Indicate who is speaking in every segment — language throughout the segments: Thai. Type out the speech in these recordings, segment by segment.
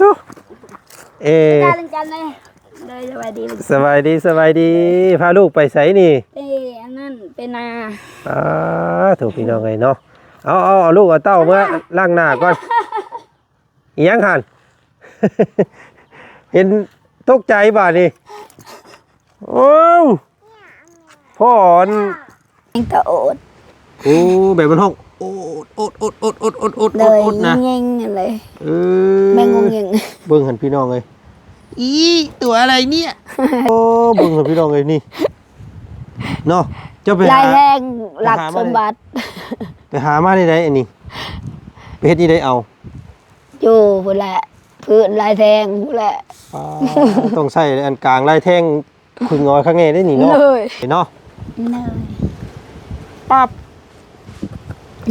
Speaker 1: ทุเอ
Speaker 2: จ้าลังจันเลยเลยสวัสดี
Speaker 1: สบายดีสบายดี พาลูกไปไสนี่
Speaker 2: เอ้อันนั้นเป็นนา
Speaker 1: อ่าถูกพี่น้องเลยเนาะ เอาเอาเอาลูกเอาเต้าเมื่อล้างหน้าก่อนอิหยังหัน เห็นตกใจบ่านี่ โอ้วพ่อน
Speaker 2: ยังกระโอด
Speaker 1: โอ้แบบมันห้อง โอดโอดโอดโอดโอดโอดโอดโอดโอดนะ
Speaker 2: เง่งเลย
Speaker 1: เออ
Speaker 2: แม่งงยิง
Speaker 1: เบิ่งหันพี่น้องเลยอีตัวอะไรเนี่ยโอ้เบิ่งหันพี่น้องเลยนี่เนาะเจะไป
Speaker 2: ลา
Speaker 1: หาย
Speaker 2: แทงหลักสมบัติ
Speaker 1: ไปหามาได้ไดอันนี้ไปเฮ็ดนี่ได้เอา
Speaker 2: อยู่พุ่นแหละพื้นลายแทงพุ่นแหละ
Speaker 1: อ่าต้องใส่อันกลางลายแทงคุยงอยข้างในได้นี่เนาะ
Speaker 2: เลย
Speaker 1: เนาะ
Speaker 2: เนย
Speaker 1: ปั๊บ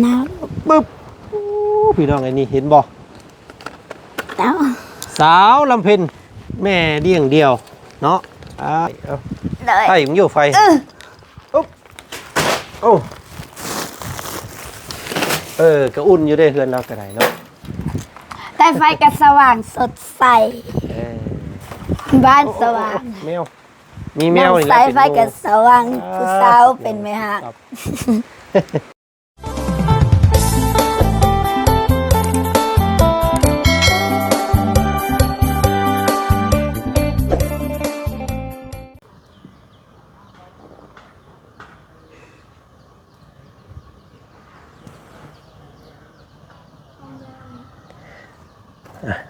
Speaker 2: นาว
Speaker 1: ปึ๊บโอ้พี่น้องไอ้นี่เห็นบ่
Speaker 2: หนาว
Speaker 1: สาวลำเพ็ญแม่เลี้ยงเดียว เนาะอ่าเอา
Speaker 2: เลย
Speaker 1: ไฟมันอยู่ไฟอุ๊บโอ้เออก็อุ่นอยู่ได้เฮือนเราก็ได้เนาะ
Speaker 2: แต่ไฟก็สว่างสดใส
Speaker 1: เออ
Speaker 2: บ้านสว่าง
Speaker 1: แมวมีแมวนี่แห
Speaker 2: สา
Speaker 1: ละ
Speaker 2: ย
Speaker 1: เป็น
Speaker 2: ไฟ
Speaker 1: หมู่
Speaker 2: ก็สว่างผู้สาวเป็นไหมฮะ
Speaker 1: ครับ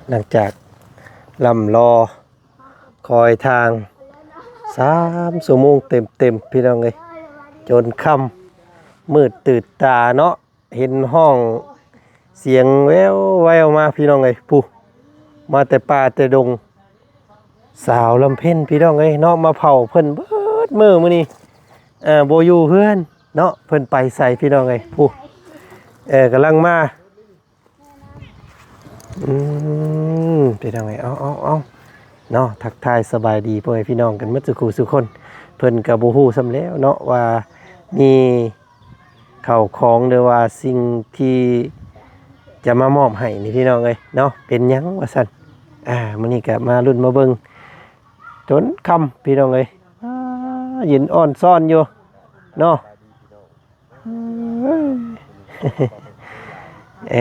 Speaker 1: หลังจากลำรอคอยทางสามชั่วโมงเต็มเต็มพี่น้องเลยจนค่ำมืดตื่นตาเนาะเห็นห้องเสียงแววแววมาพี่น้องเลยผู้มาแต่ป่าแต่ดง สาวลำเพ็ญพี่น้องเลยเนาะมาเผาเพิ่นเบิดมือมือนี้เอ่อโบยู่เพื่อนเนาะเพิ่นไปใส่พี่น้องเลยผู้เออกำลังมา อืมพี่น้องเลยเอาเอาเอาเนาะทักทายสบายดีพ่อแม่พี่น้องกันหมาสุขูสุคน เพิ่นกับบูฮู้ซ้ำแล้วเนาะว่ามีเข้าของหรือว่าสิ่งที่จะมามอบให้นี่พี่น้องเอ้ยเนาะเป็นยังว่าซั่นอ่ามื้อนี้ก็มารุ่นมาเบิ่งจนคำพี่น้องเอ้ยอ่ายินอ่อนซ่อนอยู่เนาะเอ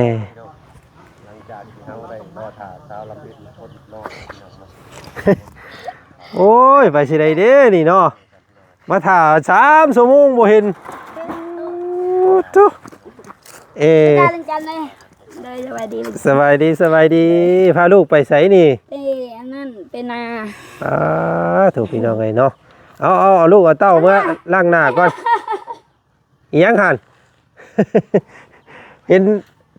Speaker 1: โอ้ย ไปสิได้เด้นี่เนาะมาถ่าสามชั่วโมงบ่เห็นโอ้ทุเอ
Speaker 2: จ้าลังจันเลยเลยสวัสดี
Speaker 1: สบายดีสบายดีพาลูกไปไสนี่
Speaker 2: เอ้อันนั้นเป็นนา
Speaker 1: อ่าถูกพี่น้องเลยเนาะเอาเอาเอาลูกเอาเต้าเมื่อล้างหน้าก่อนอิหยังหันเห็น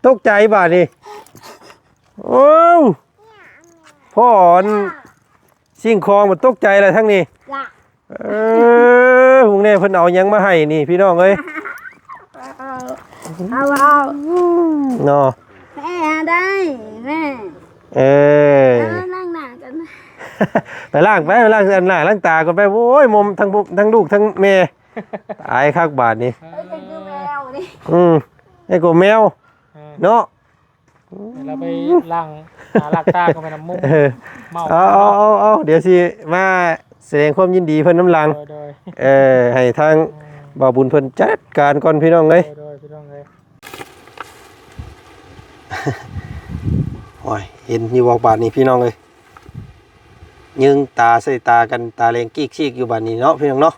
Speaker 1: ตกใจบ่านี่โอ้วพ่อน สิ่งของมันตกใจอะไรทั้งนี้
Speaker 2: ละ
Speaker 1: เออพวกนี้เพิ่นเอาหยังมาให้นี่ พี่น้องเอ้ย
Speaker 2: เอาเอาเอา
Speaker 1: เนาะ
Speaker 2: แม่ได้แม่
Speaker 1: เออ
Speaker 2: เอานั่งหน้ากันนะ
Speaker 1: ไปล้างไปไปล้างอันหน้าล้างตาก่อนไปโอ้ยมอมทั้งบุทั้งลูกทั้งแม่ตายคักบาดนี่
Speaker 2: เอ้ยเป็นคือแมวนี่
Speaker 1: อืมไอ้กูแมว
Speaker 3: เออ
Speaker 1: เนาะ
Speaker 3: เราไปล้างหาลักตาก็ไปน้ำมุก
Speaker 1: เออ
Speaker 3: เมา
Speaker 1: เอาเอาเอาเอาเดี๋ยวสิมาแสดงความยินดีเพิ่นน้ำลัง
Speaker 3: โดยโดย
Speaker 1: เออให้ทางบ่าวบุญเพิ่นจัดการก่อนพี่น้อง
Speaker 3: โด
Speaker 1: เอ้ย
Speaker 3: ยโดยพี่น้องเลย
Speaker 1: โอ้ยเห็นอยู่บอกบาดนี้พี่น้องเอ้ยยิงตาใส่ตากันตาแรงกีกชีกอยู่บาดนี้เนาะพี่น้องเนาะ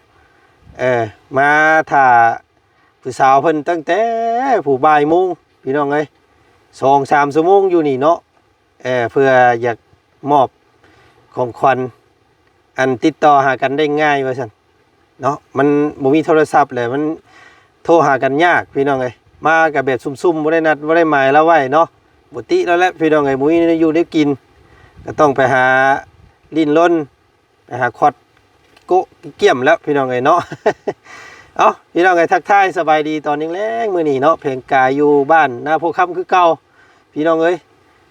Speaker 1: เออมาถ่าผู้สาวเพิ่นตั้งแต่ผู้บ่ายโมงพี่น้องเอ้ย สองสามชั่วโมงอยู่นี่เนาะเออเพื่ออยากมอบของขวัญอันติดต่อหากันได้ง่ายว่าซั่นเนาะมันบ่มีโทรศัพท์เลยมันโทรหากันยากพี่น้องเอ้ยมากับแบบซุ่มๆบ่ได้นัดบ่ได้หมายแล้วไว้เนาะบุติแล้วแหละพี่น้องไอ้มุ้ยนี่อยู่ได้กิน ก็ต้องไปหาลิ้นล้นไปหาคอดโกเกี่ยมแล้วพี่น้องไอ้เนาะ เอาพี่น้องไอ้ทักทายสบายดีตอนนี้แรงมือนีเนาะเพลงกายอยู่บ้านหน้าโพคำคือเก่าพี่น้องเอ้ย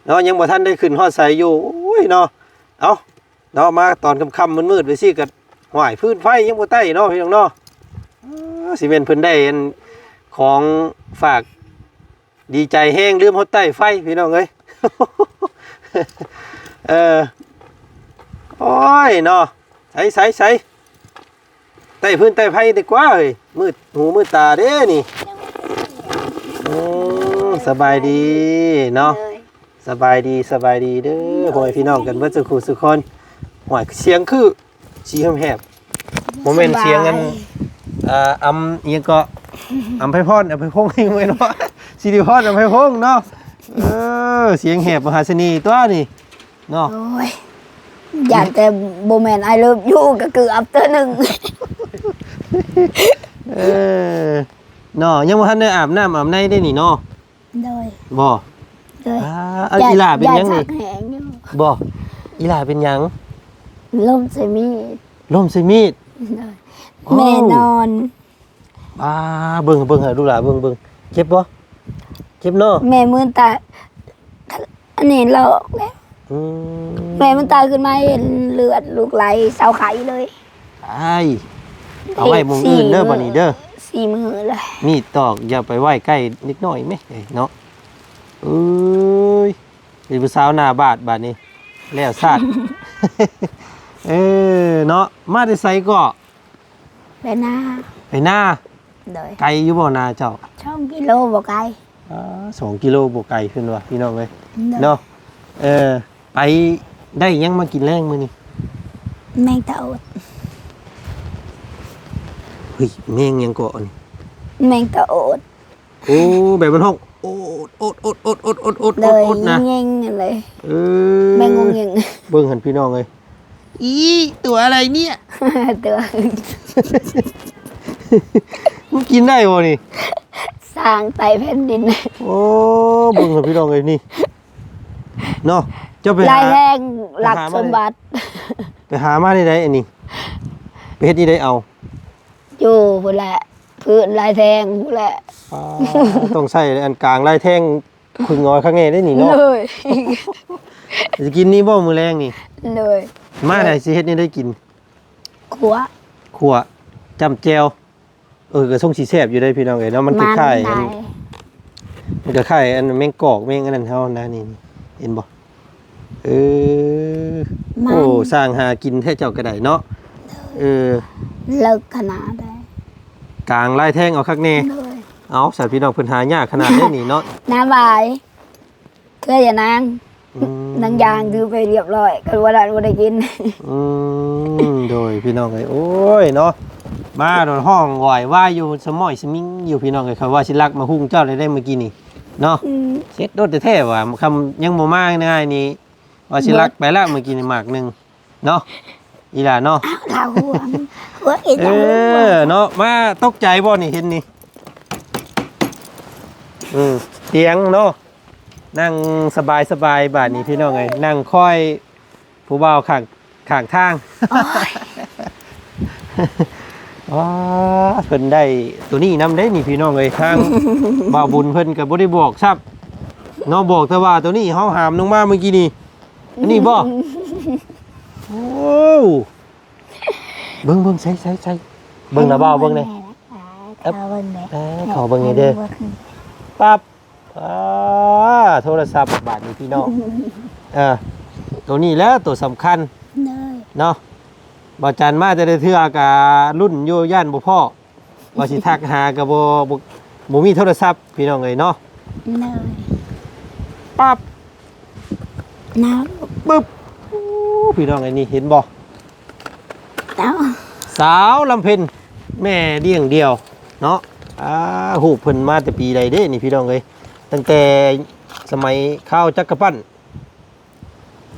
Speaker 1: เนาะยังบ่ทันได้ขึ้นฮอดใสอยู่โอ้ยเนาะเอาเนาะมาตอนค่ำๆมืดๆไปสิก็หวายพื้นไฟยังบ่ใต้เนาะพี่น้องเนาะสิเป็นเพิ่นได้อันของฝากดีใจแห้งลืมฮดใต้ไฟพี่น้องเอ้ยเออโอ้ยเนาะใส่ใส่ใส่ ใต้พื้นใต้ไผ่ดีกว่าเฮ้ยมืดหูมืดตาเด้นี่อืมสบายดีเนาะ
Speaker 2: เลย
Speaker 1: สบายดีสบายดีเด้อพ่อแม่พี่น้องกันเบิดสุขุสุกคนหวยเสียงคือสีแหบๆโมเมนต์เสียงกันอ่าอำเอียงก็อำไพพรอำไพพงษ์ยังไงเนาะสิริพรอำไพพงษ์เนาะเออเสียงแหบมหาเสน่ห์ตัวนี่เนาะ
Speaker 2: โอ้ยอยากแต่โบแมนไอเลิฟยูก็คืออัปเตอร์หนึ่ง
Speaker 1: เออเนาะยังบ่ทันได้อาบน้ำอาบในได้นี่เนาะ
Speaker 2: โดย
Speaker 1: บ่
Speaker 2: โดย
Speaker 1: อ่าเอาอีหลาเป็นหยังนี่
Speaker 2: อยากสักแหงอยู่
Speaker 1: บ่อีหลาเป็นหยัง
Speaker 2: ลมใส่มีด
Speaker 1: ล่มใส่มีด
Speaker 2: โดย
Speaker 1: โอ้
Speaker 2: แม่นอน
Speaker 1: อ่าเบิ่งเบิ่งให้ดูหล่ะเบิ่งเบิ่งเจ็บบ่เจ็บเนาะ
Speaker 2: แม่มือตาอันนี้เราออกแล้ว
Speaker 1: อืม
Speaker 2: แม่มันตาขึ้นมาเห็นเลือดลูกไหลเสาไข่เลย
Speaker 1: ไอ้ เอาไว้มุมอื่นเด้อบ่นี้เด้อ
Speaker 2: สี่มือเลย
Speaker 1: มีดตอกอย่าไปไว้ใกล้นิดหน่อยแม่เอ้ยเนาะเอ้ยเป็นผู้สาวหน้าบาดบาดนี้แล้วซาด เออเนาะมาได้ไสก็
Speaker 2: ไปหน้า
Speaker 1: ไปหน้า
Speaker 2: โดย
Speaker 1: ไกลอยู่บ่นาเจ้า
Speaker 2: ช่องกิโลบอกไกล
Speaker 1: อ่าสองกิโลบ่ไกลขึ้นว่ะพี่น้องเอ้ย
Speaker 2: โดย
Speaker 1: เนาะเออไปได้หยังมากินแรงมื้อนี้
Speaker 2: แมงตะอด
Speaker 1: เฮ้ยแมงหยังเกาะนี่
Speaker 2: แมงตะอด
Speaker 1: โอ้แบบมันห้องโอดโอดโอดโอดโอดโอดโอด
Speaker 2: เล
Speaker 1: โอด
Speaker 2: ย
Speaker 1: โอดนะ
Speaker 2: เง่งๆเลย
Speaker 1: เออ
Speaker 2: แมงงงยิง
Speaker 1: เบิ่งหันพี่น้องเลยอีตัวอะไรเนี่ย
Speaker 2: ตัว
Speaker 1: มันกินได้บ่นี่
Speaker 2: สร้างไตแผ่นดิน
Speaker 1: โอ้เบิ่งหันพี่น้องเลยนี่เนาะเจ้าไป
Speaker 2: ลา
Speaker 1: หาย
Speaker 2: แรงหลัก
Speaker 1: ไปหามา
Speaker 2: สมบัติ
Speaker 1: ไปหามาได้ไดอันนี้ไปเฮ็ดนี่ได้เอา
Speaker 2: อยู่พุ่นแหละพื้นลายแทงพุ่นแหละ
Speaker 1: อ่าต้องใส่อันกลางลายแท่งคุยงอยข้างในได้นี่เนาะ
Speaker 2: เลย
Speaker 1: จะกินนี่บ่มื้อแรงนี่
Speaker 2: เลย
Speaker 1: มาได้สิเฮ็ดนี่ได้กิน
Speaker 2: ขัว
Speaker 1: ขัวจำแจวเออก็ส่งสีแซ่บอยู่ได้พี่น้องเอ้ยเนาะมันคล้ายๆอั
Speaker 2: ได้
Speaker 1: นมันก็คล้ายอันแมงกอกแมงอันนั้นเฮานะนี่เห็นบ่เออ
Speaker 2: มัน
Speaker 1: โอ้สร้างหากินแท้เจ้าก็ได้เนาะ เออ
Speaker 2: เลิกขนาดได้
Speaker 1: กลางลายแท่งเอาคักแน่
Speaker 2: เลย
Speaker 1: เอาสัตว์พี่น้องเพิ่นหายากขนาดนี้นี่เนาะ
Speaker 2: น้ำบายเคยอย่านาง
Speaker 1: อืม
Speaker 2: นางยางคือไปเรียบร้อยก็ว่าได้บ่ได้กิน
Speaker 1: อืมโดยพี่น้องเอ้ยโอ้ยเนาะมาโดนห้องไหวว่าอยู่สมอยสมิงอยู่พี่น้องเอ้ยเขาว่าสิลักมาหุ้งเจ้าได้ได้เมื่อกี้นี่เนาะ
Speaker 2: อืม
Speaker 1: เช็ดรถแท้ๆว่ะคำยังบ่มาง่ายนี่ว่าสิลักไปแล้วเมื่อกี้นี่หมากหนึงเนาะอีหล่าเนาะ
Speaker 2: อ้าวลาหัวมันหัวอีก
Speaker 1: เอ
Speaker 2: อย่าง
Speaker 1: อเนาะมาตกใจบ่นี่เห็นนี่อืมเตียงเนาะนั่งสบายสบายๆบาดนี้พี่น้องเอ้ยนั่งคอยผู้บ่าวข้างข้างทาง
Speaker 2: โอ้ย
Speaker 1: ว้าเพิ่นได้ตัวนี้นำได้นี่พี่น้องเอ้ยทาง บ่าวบุญเพิ่นก็บ่ได้บอกครับเนาะบอกแต่ว่าตัวนี้เฮาหามลงมาเมื่อกี้นี่อันนี้บ่ โอ้ เบิ่งเบิ่งใส่ใส่ใส่เบิ่งนะบ่าวเบิ่งเลย
Speaker 2: เอาเบิ่งเลย
Speaker 1: เอ้ยขอเบิ่งให้เด้อปั๊บอ่าโทรศัพท์บาทนี้พี่น้องเออตัวนี้แหล้วตัวสำคัญ
Speaker 2: เลย
Speaker 1: เนาะบอจันมาจะได้เทื่อกะรุ่นโยย่านบ่พ่อว่าสิทักหากะบ่บ่บ่มีโทรศัพท์พี่น้องเอ้ยเนาะ
Speaker 2: เลย
Speaker 1: ปั๊บ
Speaker 2: น้
Speaker 1: ปึ๊บอู้พี่น้องไอ้นี่เห็นบ่ำ
Speaker 2: เอา
Speaker 1: สาวลำเพ็ญแม่เลี้ยงเดียวเนาะอ่าหูปเพิ่นมาแต่ปีใดเด้นี่พี่น้องเอ้ยตั้งแต่สมัยข้าวจักรปั้น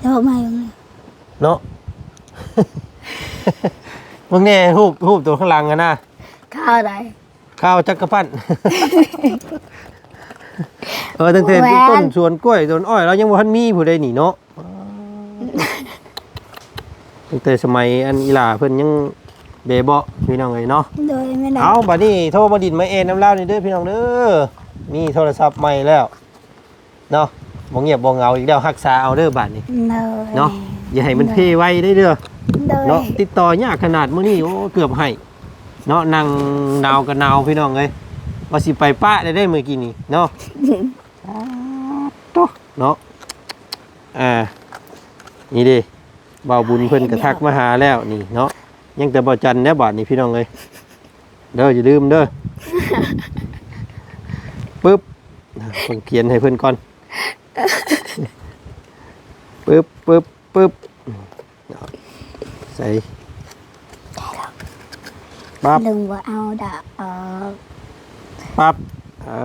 Speaker 2: เดี๋ยวมาอยู่เลย
Speaker 1: เนาะ มึงแน่รูปรูปตัวข้างหลังอะนะ
Speaker 2: ข้าวอะไร
Speaker 1: ข้าวจักรปั้น เออตั้งแต่
Speaker 2: แหวน
Speaker 1: ต้นสวนกล้วยต้นอ้อยเรายังบ่ทันมีผู้ใดหนีเนาะ ตั้งแต่สมัยอันอีหลาเพิ่นยังเบเบาะพี่น้องเอ้ยเนาะ
Speaker 2: โดยไม่ได้
Speaker 1: เอาบัดนี้โทรมาดินมาเอ็นน้ำเล่าวนี่เด้อพี่น้องเด้อมีโทรศัพท์ใหม่แล้วเนาะบ่เงียบบ่เหงาอีกแล้วรักษาเอาเด้อบัดนี้
Speaker 2: เลย
Speaker 1: เนาะอย่าให้มันเพไว้ได้เด้อ
Speaker 2: เลย
Speaker 1: เนาะติดต่อยากขนาดมื้อนี้โอ้เกือบให้เนาะนั่งนาวกับนาวพี่น้องเอ้ยว่าสิไปป้าได้ได้เมื่อกี้นี่เนาะโตะเนาะอ่านี่ดิ บ่าวบุญเพิ่นกระทักมาหาแล้วนี่เนาะยังแต่บ่จันแน่บาดนี่พี่น้องเลยเด้ออย่าลืมเด้อปึ๊บเพิ่นเขียนให้เพิ่นก่อนปึ๊บปึ๊บปึ๊บใส่ปั๊บ
Speaker 2: ลุงว่าเอาดาเออ
Speaker 1: ปั๊บอ่า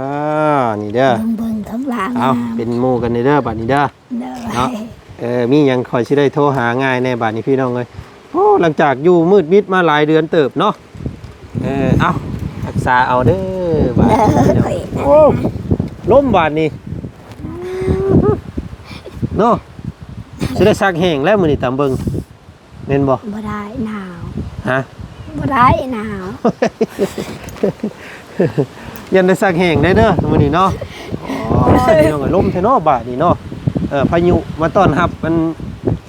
Speaker 1: นี่เด้อ
Speaker 2: ลุงเบิ่งทั้งหลัง
Speaker 1: เอาเป็นหมู่กันนี่เด้อบาดนี้เด้อ
Speaker 2: เด้อ
Speaker 1: เนาะ เออมีหยังคอยสิได้โทรหาง่ายในบาดนี้พี่น้องเลยโอ้หลังจากอยู่มืดมิดมาหลายเดือนเติบเนาะเออเอารักษาเอาเด้อบาด
Speaker 2: เด้อ
Speaker 1: นี้พี่น้อง
Speaker 2: ข่อย
Speaker 1: โอ้ล้มบาดนี้เนาะสิได้ซักแห้งแล้วมื้อนี้ตามเบิ่งแม่นบ่
Speaker 2: บ่ได้หนาว
Speaker 1: ฮะ
Speaker 2: บ่ได้หนาว
Speaker 1: ยันได้ซักแห้งได้เด้อมื้อนี้เนาะอ๋อพี่น้องเอ้ยล้มแท้เนาะบาดนี้เนาะ เออพายุมาต้อนรับ มัน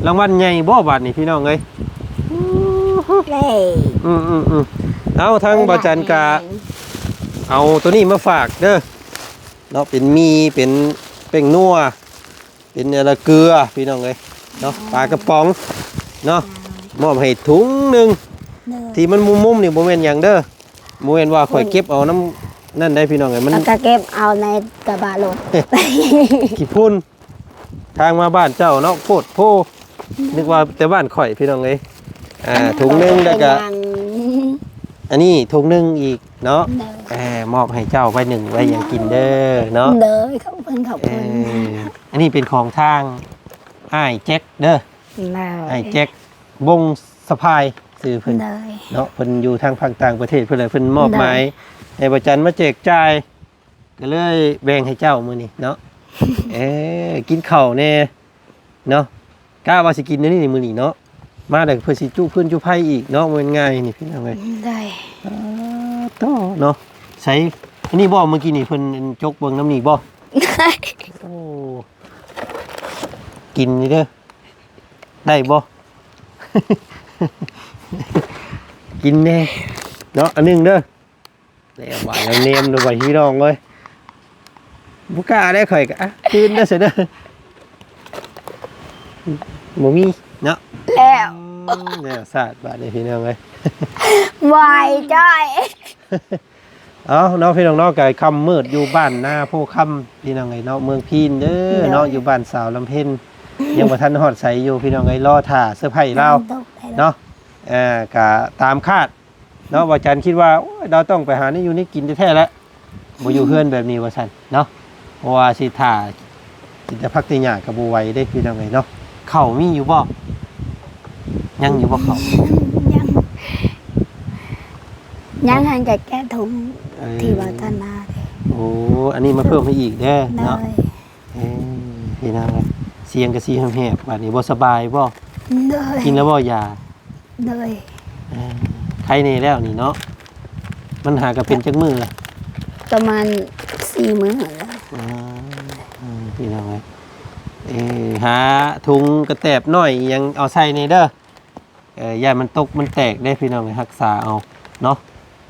Speaker 1: รางวัลใหญ่บ่บาดนี้พี่น้องเอ้ย
Speaker 2: เล่
Speaker 1: อืมอืมอืมเอาทั้งบาจันกาเอาตัวนี้มาฝากเด้อเนาะเป็นมีเป็นเป็นนัวเป็นอะไรเกลือพี่น้องเลยเนาะปลากระป๋องเนาะมอบให้ถุงหนึ่ง
Speaker 2: เด้อ
Speaker 1: ที่มันมุมๆนี่โมเมนอย่างเด้อโมเมนว่าข่อยเก็บเอาน้ำนั่นได้พี่น้องเลยมัน
Speaker 2: แล้วก็เก็บเอาในกระบะรถ
Speaker 1: ขี้พุ่น ทางมาบ้านเจ้าเนาะโคตรโพนึกว่าแต่บ้านข่อยพี่น้องเลยอ่าถุงหนึงแล้วก็
Speaker 2: เป็น
Speaker 1: อันนี้ถุงหนึงอีกเนาะ
Speaker 2: หยัง
Speaker 1: แอมอบให้เจ้าไว้หนึ่งไว้อย่างกินเด้อเนาะ
Speaker 2: เด้อขอบคุณขอบ
Speaker 1: เอ
Speaker 2: คุณ
Speaker 1: ออันนี้เป็นของทางอ้ายแจ็คเด้อ
Speaker 2: เด้อ
Speaker 1: อ้ายแจ็คบงสะพายสื่อเพิ่น
Speaker 2: เด้อ
Speaker 1: เนาะเพิ่นอยู่ทางภาคต่างประเทศเพิ่นเลยเพิ่นมอบ
Speaker 2: ได้
Speaker 1: หมายให้ประจันมาแจกจ่ายก็เลยแบ่งให้เจ้ามื้อนี้เนาะ เออกินข้าวแน่เนาะกล้าว่าสิกินเดี๋ยวนี้นี่มื้อนี้เนาะมาแต่เพื่อสิจุเพื่อนจุไผอีกเนาะมันง่ายนี่พี่น้องเอ้ย
Speaker 2: ได้
Speaker 1: ต่อเนาะใช้อันนี้บ่เมื่อกี้นี่เพิ่นจกเบิ่งน้ำนี่บ่โอ้กินนี่เด้อได้บ่กินแน่เนาะอันหนึงเด้อแล้วว่าแล้วเนมดูไปพี่น้องเลย บ่กล้าได้ข่อยก็อะคืนเด้อเสยเด้อบ่มีเนาะ
Speaker 2: แล้ว
Speaker 1: อืมเนี่ยสาดบาดนี้พี่น้องเอ้ย
Speaker 2: วายจ้อย
Speaker 1: เอาเนาะพี่น้องเนาะไก่คำมืดอยู่บ้านหน้าโพคำพี่น้องไงเนาะเมืองพีนเด้อเนาะอยู่บ้านสาวลำเพ็ญยังบ่ทันฮอดใสอยู่พี่น้องไงรอท่าเสื้อร์ไผ่เรา
Speaker 2: ตกไปแล้ว
Speaker 1: เนาะเอ่อกะตามคาดเนาะว่าจันคิดว่าโอ้ยเราต้องไปหานี่อยู่นี่กินแท้ๆแล้วบ่อยู่เฮือนแบบนี้ว่าซั่นเนาะ เพราะว่าสิท่าสิจะพักติหยากับบ่ไหวได้พี่น้องไงเนาะเข้ามีอยู่บ่ยังอยู่บ่เข้า
Speaker 2: ยังยังหันจะแก้ถุง
Speaker 1: เอ้ย
Speaker 2: ที่วัฒนาเลย
Speaker 1: โอ้อันนี้มาเพิ่มให้อีกเด้อ
Speaker 2: เล
Speaker 1: เนาะ
Speaker 2: ย
Speaker 1: เอ้ยพี่น้องเอ้ยเสียงกระซีแหบๆบัดนี้บ่สบายบ่
Speaker 2: เลย
Speaker 1: กินแล้วบ่ยา
Speaker 2: เลย
Speaker 1: เอ้ยใครนี่แล้วนี่เนาะมันหากระเป็นจักมือละ
Speaker 2: ประมาณสี่มื้อแล้ว
Speaker 1: อ่าอืมพี่น้องเอ้ยเอ้ยหาถุงกระแตบหน่อยยังเอาใส่นี่เด้อเอ่อย่ามันตกมันแตกได้พี่น้องเอ้ยรักษาเอาเนาะ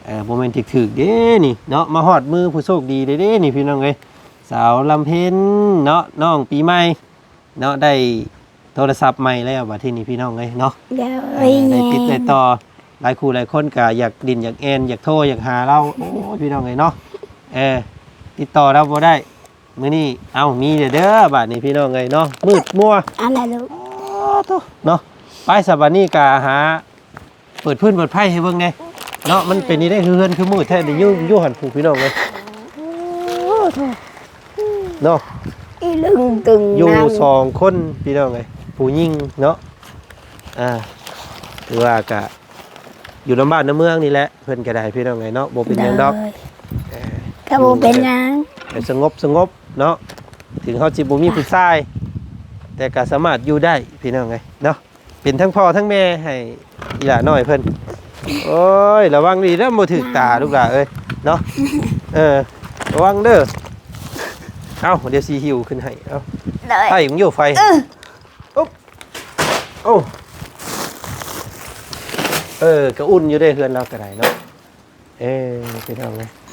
Speaker 1: เออบ่แม่นถึกๆเด้นี่เนาะมาฮอดมือผู้โชคดีเด้เด้นี่พี่น้องเอ้ยสาวลำเพ็ญเนาะน้องปีใหม่เนาะได้โทรศัพท์ใหม่แล้วบัดทีนี้พี่น้องเอ้ยเนาะ
Speaker 2: เดี๋ยว
Speaker 1: เอ่อได้ติดได้ต่อหลายคู่หลายคนก็อยากดินอยากแอนอยากโทรอยากหาเราโอ้ยพี่น้องเอ้ยเนาะเออ ติดต่อเราบ่ได้มื้อนี้เอ้ามีเด้อเด้อบัดนี้พี่น้องเอ้ยเนาะมืดมัว
Speaker 2: อะไรลูก
Speaker 1: เนาะไปสบัดนี้กะหา เปิดพื้นเปิดไพ่ให้เบิ่งไงเนาะมันเป็นนี่ได้คือเฮือนคือมืดแท้ได้อยู่อยู่หันผู้พี่น้องเลยเนาะ
Speaker 2: อีลึงตึง
Speaker 1: อยู่
Speaker 2: นั่ง
Speaker 1: สองคนพี่น้องเลยผู้หญิงเนาะอ่าถือว่ากะอยู่ลำบ้านน้ำเมืองนี่แหละเพิ่นก็ได้พี่น้องเลยเนาะบ่เป็นหยังดอก
Speaker 2: เลย กระโบเป็นหยัง
Speaker 1: แต่สงบสงบเนาะถึงเขาจิบ่มีผู้ชาย แต่ก็สามารถอยู่ได้พี่น้องไงเนาะเป็นทั้งพ่อทั้งแม่ให้อีหลาน้อยเพิ่นโอ้ยระวังดีเด้อบ่ถึกตาลูกหลาเอ้ยเนาะเออระวังเด้อเอ้าเดี๋ยวสิหิวขึ้นให้เอ้า
Speaker 2: เลย
Speaker 1: ไฟมันอยู่ไฟอุ๊บโอ้เออก็อุ่นอยู่ได้เฮือนเราก็ได้เนาะเออพี่น้องไงเห็น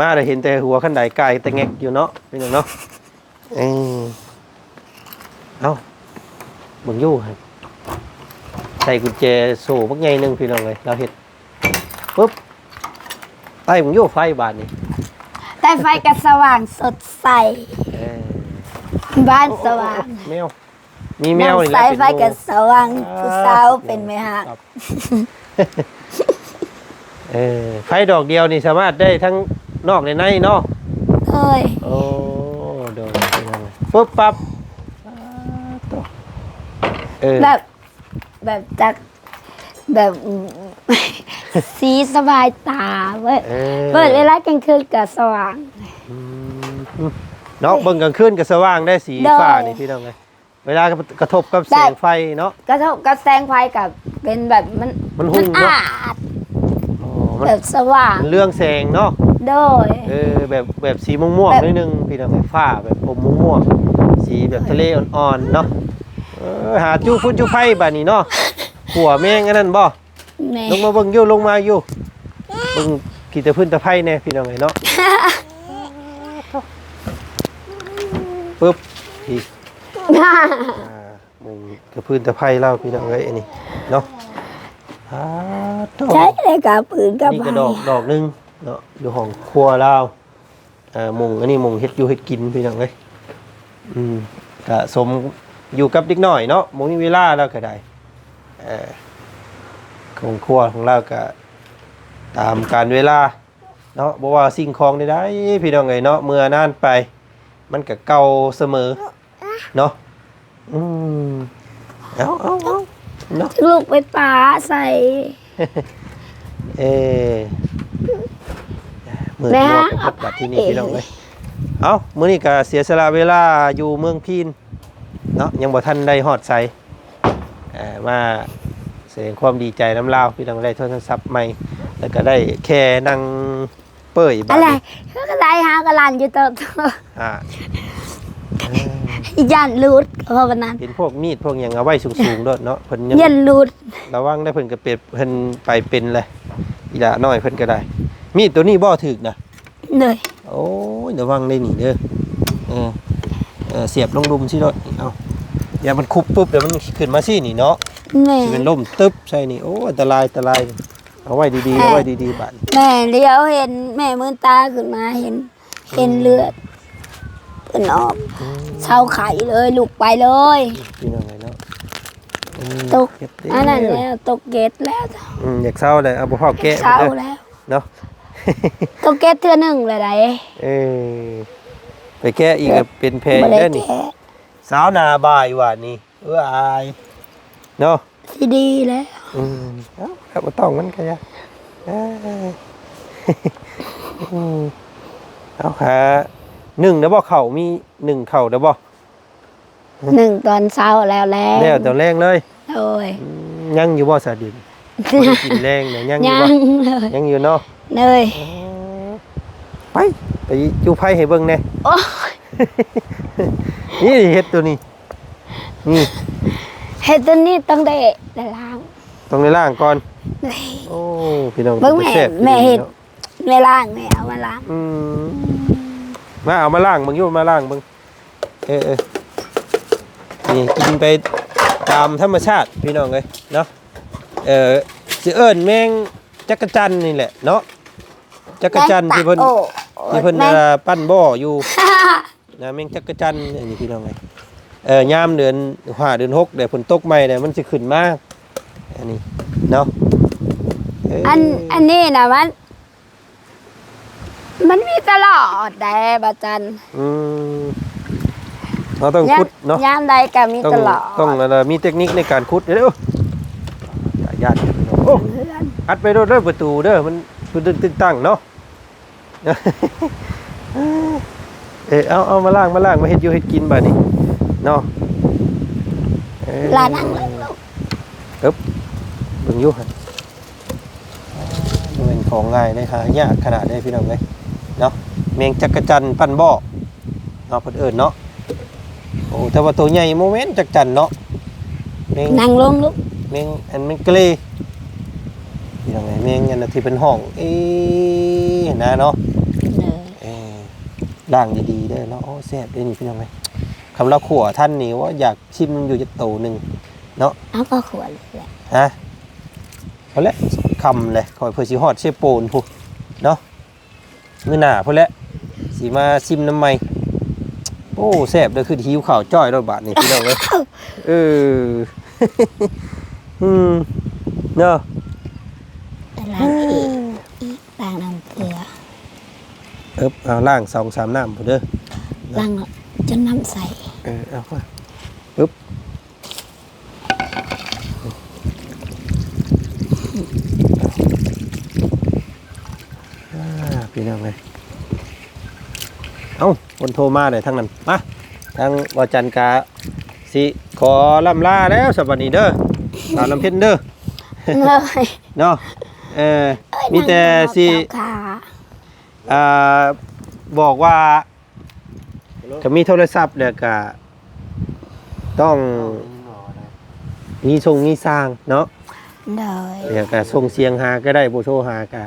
Speaker 1: มาเลยเห็นแต่หัวขันไดไก่แต่แงกอยู่เนาะพี่น้องเนาะเออเอ้าเบิ่งอยู่ครับใส่กุญแจโซ่บักใหญ่หนึงพี่น้องเลยเราเฮ็ดปุ๊บไปเบิ่งอยู่ไฟบาดนี่
Speaker 2: แต่ไฟก็สว่างสดใส
Speaker 1: เออ
Speaker 2: บ้านสว่าง
Speaker 1: แมวมีแมวนี่แห
Speaker 2: สา
Speaker 1: ละ
Speaker 2: ยไฟก็สว่างผู้สาวเป็นไหมฮะ
Speaker 1: ครับ เออไฟดอกเดียวนี่สามารถได้ทั้งนอกและในเนาะ
Speaker 2: เอ้ย
Speaker 1: โอ้โดนปุ๊บปั๊บเออ
Speaker 2: แบบแบบจากแบบสีสบายตาเว้ย
Speaker 1: ออ
Speaker 2: เปิดเวลากลางคืนก็สว่าง
Speaker 1: อืมเนาะเบิ่งกลางคืนก็สว่างได้สี
Speaker 2: ได้
Speaker 1: ฟ้านี่พี่น้องเลยเวลากระทบกับแสงไฟเนาะ
Speaker 2: กระทบกับแสงไฟกับเป็นแบบมัน
Speaker 1: มันหุ่งเนอะ
Speaker 2: อาด
Speaker 1: อ๋อ มัน
Speaker 2: แบบสว่าง
Speaker 1: มันเรื่องแสงเนาะ
Speaker 2: โดย
Speaker 1: เออแบบแบบสีม่วง
Speaker 2: แบบ
Speaker 1: ๆนิดนึงพี่น้องไอ้ฟ้าแบบผมม่วงๆสีแบบทะเลอ่อนๆเนาะเออหาจู้พุ่นจู้ไผ่บาดนี้เนาะหัวแมงอันนั้นบ่
Speaker 2: แม่
Speaker 1: ลงมาเบิ่งอยู่ลงมาอยู่เบิ่งขี่ตะพื้นตะไผ่แน่พี่น้องไอ้เนาะปึ๊บพี่อ่ามึงตะพื้นตะไผ่เล่าพี่น้องเอ้ยอันนี้เนาะ อ่าโถ่
Speaker 2: ใช้เลยกับปืนกับ
Speaker 1: นี่
Speaker 2: ไฟ
Speaker 1: ก็ดอกดอกหนึงเนาะอยู่ห้องครัวเราเอ่อมุงอันนี้มุงเฮ็ดอยู่เฮ็ดกินพี่น้องเอ้ยอืมก็สมอยู่กับเด็กน้อยเนาะมุงมีเวลาแล้วก็ได้เอ่อของครัวของเราก็ตามการเวลา เนาะบ่ว่าสิ่งของใดๆพี่น้องเอ้ยเนาะเมื่อนานไป มันก็เก่าเสมอ เนาะอืมเอาเอาเอา เนาะ
Speaker 2: ลูกไปป่าใส่
Speaker 1: เอมือ
Speaker 2: แม่
Speaker 1: นวดกับพัดบัดที่นี่พี่น้องเลยเอามื้อนี้ก็เสียสละเวลาอยู่เมืองพีนเนาะยังบ่ทันได้ฮอดใสเอ่อมาแสดงความดีใจน้ำลาวพี่น้องได้โทรศัพท์ใหม่แล้วก็ได้แค่นั่งเป้ยบัด
Speaker 2: อะไร
Speaker 1: นี้
Speaker 2: ก็ได้หากระลานอยู่ตัวตัว
Speaker 1: อ่าเออ
Speaker 2: ยันรูดเพราะวันนั้น
Speaker 1: เห็นพวกมีดพวกหยังเอาไว้สูงๆโดดเนาะเพิ่นยัง
Speaker 2: ยันรูด
Speaker 1: ระวังได้เพิ่นก็เป็ดเพิ่นไปเป็นเลยอีหละน้อยเพิ่นก็ได้ มีดตัวนี้บ่ถึกนะ
Speaker 2: เลย
Speaker 1: โอ้ยระวังได้หนีเด้อเออเออเสียบลงดุมสิเนาะเอาอย่ามันคุบปุ๊บเดี๋ยวมันขึ้นมาสินี่เนาะ
Speaker 2: แม่
Speaker 1: สิเป็นล่มตึ๊บใช่นี่โอ้อันตรายอันตรายเอาไว้ดีๆเอาไว้ดีๆบัด
Speaker 2: แม่เลี้ยวเห็นแม่มือตาขึ้นมาเห็น เห็นเลือด เป็นออกเช้าไข่เลยลุกไปเลย
Speaker 1: พี่น้องไงเนาะอืม
Speaker 2: ตก
Speaker 1: เก็บเด้
Speaker 2: อันนั้นแล้วตกเกตแล้ว
Speaker 1: อืมอยากเศร้าเลยเอาบ่พอแกะ
Speaker 2: เช้า
Speaker 1: เด้อ
Speaker 2: แล้ว
Speaker 1: เนาะ
Speaker 2: ตกเกตเทื่อหนึ่งเลยได
Speaker 1: เออไปแกะอีกก็เป็นแพง
Speaker 2: บ่ได้
Speaker 1: เด้อนี่
Speaker 2: แกะ
Speaker 1: สาวนาบายว่านี่เอออายเนาะ
Speaker 2: ที่ดีแล้ว
Speaker 1: อืมเอ้าครับบ่ต้องมันก็ยะเอ้ย อืมเอาค่ะ หนึ่งเด้อบ่เข่ามีหนึ่งเข่าเด้อบ่
Speaker 2: หนึ่งตอนเช้าแล้วแล้ว
Speaker 1: แล้วแต่แรงเลย
Speaker 2: โอ้ย
Speaker 1: อืมยังอยู่บ่สาดินบ่ได้กินแรงเนี่ยยังอยู่
Speaker 2: ยั
Speaker 1: บ่
Speaker 2: งเลย
Speaker 1: ยังอยู่เนาะ
Speaker 2: เลย
Speaker 1: อ๋อไปไปจูไผให้เบิ่งแหน่
Speaker 2: โอ้ย
Speaker 1: นี่เฮ็ดตัวนี้นี่
Speaker 2: เห็ดตัวนี้ต้องได้ได้ล้าง
Speaker 1: ต้องในล่างก่อน
Speaker 2: เลย
Speaker 1: โอ้พี่น้อง
Speaker 2: เบิ่งแม่
Speaker 1: ซ่บ
Speaker 2: แม่เฮ็ด
Speaker 1: นาะ
Speaker 2: ไม่ล้างไม่เอามาล้าง
Speaker 1: อืม มาเอามาล่างเบิ่งอยู่มาล่างเบิ่งเออเออนี่กินไปตามธรรมชาติพี่น้องเลยเนาะเออสิเอิ้นแมงจักรจันทร์นี่แหละเนาะจักรจันทร์ที่เพิ่น
Speaker 2: โอ้
Speaker 1: ที่เพิ่น
Speaker 2: แม่
Speaker 1: เอ่อปั้นบ่ออยู่นะแมงจักรจันทร์อันนี้พี่น้องเลยเออยามเดือนห้าเดือนหกเดี๋ยวฝนตกใหม่เดี๋ยวมันสิขึ้นมาอันนี้เนาะเอั
Speaker 2: นอันนี้นะมัน มันมีตลอดแต่บาจัน
Speaker 1: อืมเราต้องขุดเนาะ
Speaker 2: ยามใดก็มี
Speaker 1: ต้อง
Speaker 2: ตลอด
Speaker 1: ต้องอะไรมีเทคนิคในการขุดเดี๋ยวอย่าญาติโอ้
Speaker 2: เพื่อน
Speaker 1: อัดไปโดนเด้อประตูเด้อมันมันตึงตึงตั้งเนาะเออเอาเอามาล่างมาล่างมาเฮ็ดอยู่เฮ็ดกินบ่ดนี้เนาะเอ้ย
Speaker 2: ลานั่งเลยลูก
Speaker 1: เบิ่งอยู่หั่นมันเป็นของง่ายเลยหายากขนาดได้พี่น้องเอ้ย เนาะแมงจักรจันทร์ปั้นบ่อเนาะเพิ่นเอิ้นเนาะโอ้แต่ว่าตัวใหญ่โมเมนต์จักรจันทร์เนาะแมง
Speaker 2: นั่งลงลูก
Speaker 1: แมงอันแมงเกลพี่น้องเอ้ยแมงอันนั้นที่เป็นห้องเอ๊ะนะเนาะ
Speaker 2: เออ
Speaker 1: เออล่างดีๆเด้อเนาะโอ้แซ่บเด้อนี่พี่น้องเอ้ยขคำละขัวท่านนี่ว่าอยากชิมอยู่จะโตหนึ่ง
Speaker 2: เอาก็ขวดเลย
Speaker 1: ฮะเอาละคำเลยคอยเพื่อสิฮอดเชฟโปนพูเนาะ มื้อหน้าพุ่นแหละสิมาชิมน้ำใหม่โอ้แซ่บเด้อคือหิวข้าวจ้อยแล้วบาดนี้พี่น้องเอ้ยเอออืมเนาะ
Speaker 2: ล้างอีกอีกล้างน้ำเกลือ
Speaker 1: เอิบเอาล่างสองสามน้ำพุ่นเด้อ
Speaker 2: ล้างจนน้ำใส
Speaker 1: เออเอามาปึ๊บ พี่น้องเลยเอ้าคนโทรมาเลยทั้งนั้นมาทางวจันทร์กาสิขอล่ำลาแล้วสวัสดีเด้อสาวลำเพ็ญเด้อ
Speaker 2: เลย
Speaker 1: เนาะเออมีแต่สิ
Speaker 2: ขา
Speaker 1: อ่าบอกว่าก็มีโทรศัพท์แล้วก็ต้องมีส่งมีสร้างเนาะ
Speaker 2: เลย
Speaker 1: เดี๋ยวก็ส่งเสียงหาก็ได้บ่โทรหาก็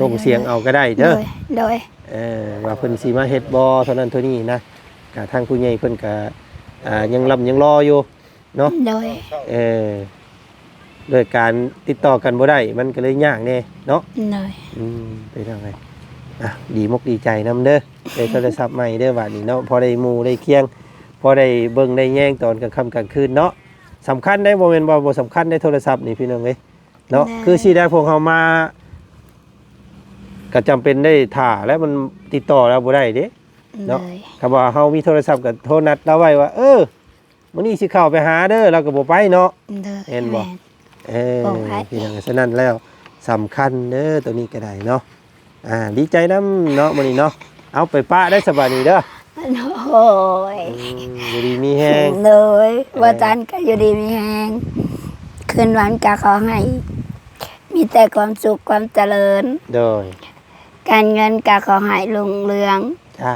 Speaker 1: ส่งเสียงเอาก็ได้เด้อ
Speaker 2: โดย
Speaker 1: เออว่าเพิ่นสิมาเฮ็ดบ่เท่านั้นเท่านี้นะก็ทางผู้ใหญ่เพิ่นก็อ่ายังลำยังรออยู่เนาะ
Speaker 2: โดย
Speaker 1: เออด้วยการติดต่อกันบ่ได้มันก็เลยยากแน่เนาะ
Speaker 2: โดย
Speaker 1: อืมไปทางไหนอะดีมกดีใจนำเด้อได้โทรศัพท์ใหม่เด้อว่านี่เนาะพอได้หมู่ได้เคียงพอได้เบิ่งได้แย่งตอนกลางค่ำกลางคืนเนาะสำคัญได้บ่แม่นบ่บ่สำคัญได้โทรศัพท์นี่พี่น้องเอ้ยเนาะคือสิได้พวกเฮามา ก็จำเป็นได้ถ่าแล้วมันติดต่อเราบ่ได้เด้ เนาะ
Speaker 2: เลย
Speaker 1: คำว่าเฮามีโทรศัพท์ก็โทรนัดเราไว้ว่า เออมื้อนี้สิเข้าไปหาเด้อเราก็บ่ไปเนาะ
Speaker 2: เลย
Speaker 1: เห็นบ่
Speaker 2: แม่
Speaker 1: เออ
Speaker 2: บอกให้
Speaker 1: พี่น้องฉะนั้นแล้วสำคัญเด้อตัวนี้ก็ได้เนาะอ่าดีใจน้ำเนาะมื้อนี้เนาะเอาไปป้าได้สบายดีเด้อ
Speaker 2: โอ้ย
Speaker 1: อืมอยู่ดีมีแฮง
Speaker 2: เลยว่าจันทร์ก็อยู่ดีมีแหงคืนวันก็ขอให้ มีแต่ความสุขความเจริญ
Speaker 1: โดย
Speaker 2: การเงินก็ขอให้ลุงเรือง
Speaker 1: จ้า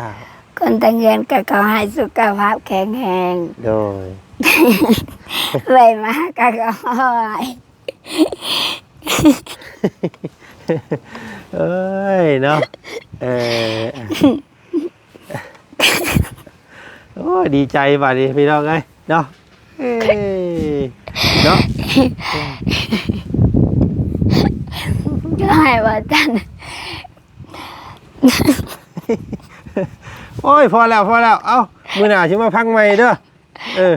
Speaker 2: คนแต่งเงินก็ขอให้สุขภาพแข็งแรง
Speaker 1: โดย
Speaker 2: รวยมากก็ขอให้
Speaker 1: เอ้ยเนาะเออโอ้ยดีใจบัดนี้พี่น้องเอ้ยเนาะเอ้ยเนาะ
Speaker 2: ก็ให้ว่าจันทร์
Speaker 1: โอ้ยพอแล้วพอแล้ว เอ้ามื้อหน้าสิมาพังใหม่เด้อเออ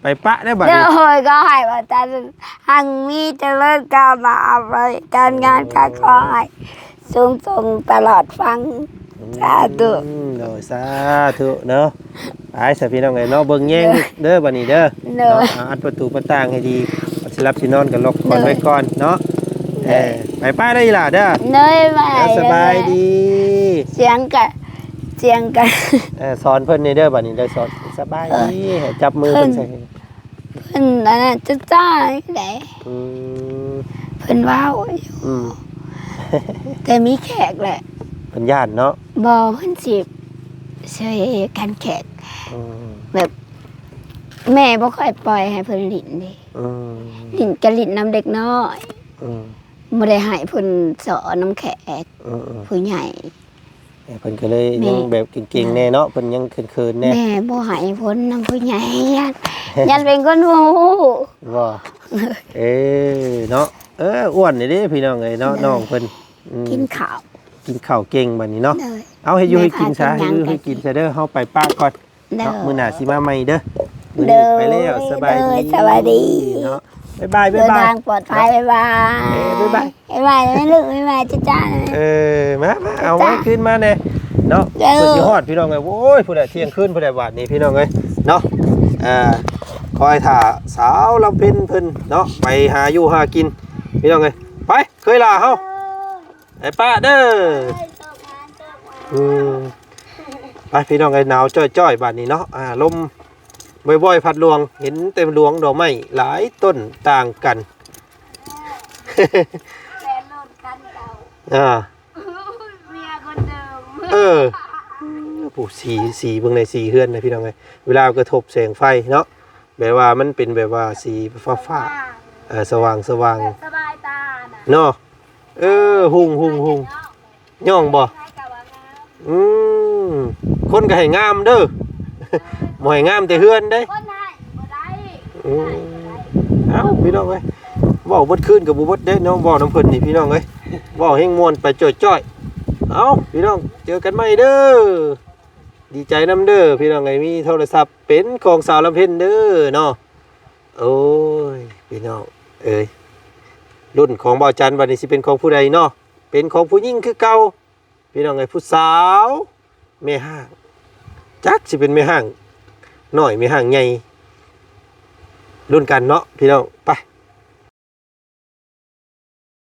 Speaker 1: ไปปะได้บัด
Speaker 2: เดี๋ย
Speaker 1: นี้
Speaker 2: วโอยก็ให้ว่าจันทร์หังมีเจริญก้าวหน้าไปการงานก็ขอให้สูงส่งตลอดฟัง สาธุ
Speaker 1: อืมโดยสาธุเนาะไปสพี่น้องเอ้ยเนาะเบิ่งแย่งเด้อบัดนี้เด้อ
Speaker 2: เด้อ
Speaker 1: เนาะอ่าอัดประตูประต่างให้ดีสิรับสินอนกันล็อกก่อน
Speaker 2: เด้อ
Speaker 1: ไว้ก่อนเนาะ เออไปป้าได้ล่ะเด้อ
Speaker 2: เนยไป
Speaker 1: แล้วสบายดี
Speaker 2: เสียงกันเสียงกัน
Speaker 1: เออสอนเพิ่นในเด้อบัดนี้เด้อสอนสบายดีให้จับมือเพิ่นใส่
Speaker 2: เพิ่นอันนั้นจะจ้ายไหน
Speaker 1: อืม
Speaker 2: เพิ่นว้าวอยู่
Speaker 1: อืม
Speaker 2: แต่มีแขกแหละ
Speaker 1: เพิ่นย่านเนาะ
Speaker 2: บอเพิ่นสิเชยกันแขก
Speaker 1: อืม
Speaker 2: แม่บ่ค่อยปล่อยให้เพิ่นลิ้นเดิ
Speaker 1: อืม
Speaker 2: ลิ้นกะลิ้นน้ำเด็กน้อย
Speaker 1: อืม
Speaker 2: บ่ได้ให้เพิ่นสอนน้ำแขก
Speaker 1: อืมอืม
Speaker 2: ผู้ใหญ่
Speaker 1: เพิ่นก็เลย
Speaker 2: แม่
Speaker 1: ยังแบบเก่งๆแน่เนาะเพิ่นยังเขินๆแน่
Speaker 2: แม่บ่ให้เพิ่นน้ำผู้ใหญ่ยันยันเป็นคนฮู้
Speaker 1: ว่าเอ้เนาะเอออ้วนนี่เด้พี่น้องเอ้ยเนาะน้องเพิ่นอืม
Speaker 2: กินข้าว
Speaker 1: กินข้าวเก่งบัดนี้เนาะ
Speaker 2: เด้อ
Speaker 1: เอาให้อยู่ให้กินซะ
Speaker 2: แม่
Speaker 1: ให้
Speaker 2: พากินหยัง
Speaker 1: อยู่ให้กินซะเด้อเฮาไปป้าก่อน
Speaker 2: เด้อ
Speaker 1: เนาะมื้อหน้าสิมาใหม่เด้อมื้อ
Speaker 2: เด้
Speaker 1: นี้
Speaker 2: อ
Speaker 1: ไปแล้วสบาย
Speaker 2: เด้
Speaker 1: ดี
Speaker 2: อสบายดี
Speaker 1: เนาะ บ๊ายบายบ๊า
Speaker 2: เดิ
Speaker 1: ย
Speaker 2: น
Speaker 1: บาย
Speaker 2: ทางปลอดภัยบ๊ายบาย
Speaker 1: เอ้ยบ๊ายบาย
Speaker 2: บ๊ายบายไม่ลูกบ๊ายบายจ้าจ้า
Speaker 1: เออมามาเอาไว้ขึ้นมาแน่เนาะ
Speaker 2: เด้อ
Speaker 1: เพิ่นสิฮอดพี่น้องเอ้ยโอ้ยผู้ใดเที่ยงคืนผู้ใดบาดนี้พี่น้องเอ้ยเนาะอ่าคอยถ่าสาวลำเพ็ญเพิ่นเนาะไปหาอยู่หากินพี่น้องเอ้ยไปเคยลาเฮาไอ้ป้าเด้ออืมไปพี่น้องเอ้ยหนาวจ้อยๆบาดนี้เนาะอ่าลม บ่อยๆพัดลวง เห็นเต็มหลวงดอกไม้หลายต้นต่างกัน
Speaker 2: แฟนรถคันเก่า
Speaker 1: อ่า
Speaker 2: เมียคนเดิม
Speaker 1: เออผู้สีสีเบิ่งในสีเฮือนนะพี่น้องเอ้ยเวลากระทบแสงไฟเนาะแบบว่ามันเป็นแบบว่าสีฟ้าฟ้าๆเออสว่างสว่าง
Speaker 2: สบายตาน่ะ
Speaker 1: เนาะเออหุ่งหุ่งหุ่งย่องบ่
Speaker 2: ใช้กับว่างาม
Speaker 1: อืมคนก็ให้งามเด้อ บ่ให้งามแต่เฮือนเด้
Speaker 2: คนให้บ่ได้
Speaker 1: อืมเอ้าพี่น้องเอ้ยเว้าเบิดคืนกับบ่เบิดเด้น้องเว้าน้ำเพิ่นนี่พี่น้องเอ้ยเว้าแฮงม่วนไปจ้อยๆเอ้าพี่น้องเจอกันใหม่เด้อดีใจนํเด้อพี่น้องเอ้ยมีโทรศัพท์เป็นของสาวลำเพ็ญเด้อเนาะโอ้ยพี่น้องเอ้ยรุ่นของบ่าวจันทร์บัดนี้สิเป็นของผู้ใดเนาะเป็นของผู้หญิงคือเก่าพี่น้องเอ้ยผู้สาวแม่ห้างจักสิเป็นแม่ห้าง น้อยม่ห่างใหญ่รุ่นกันเนาะพี่น้องไป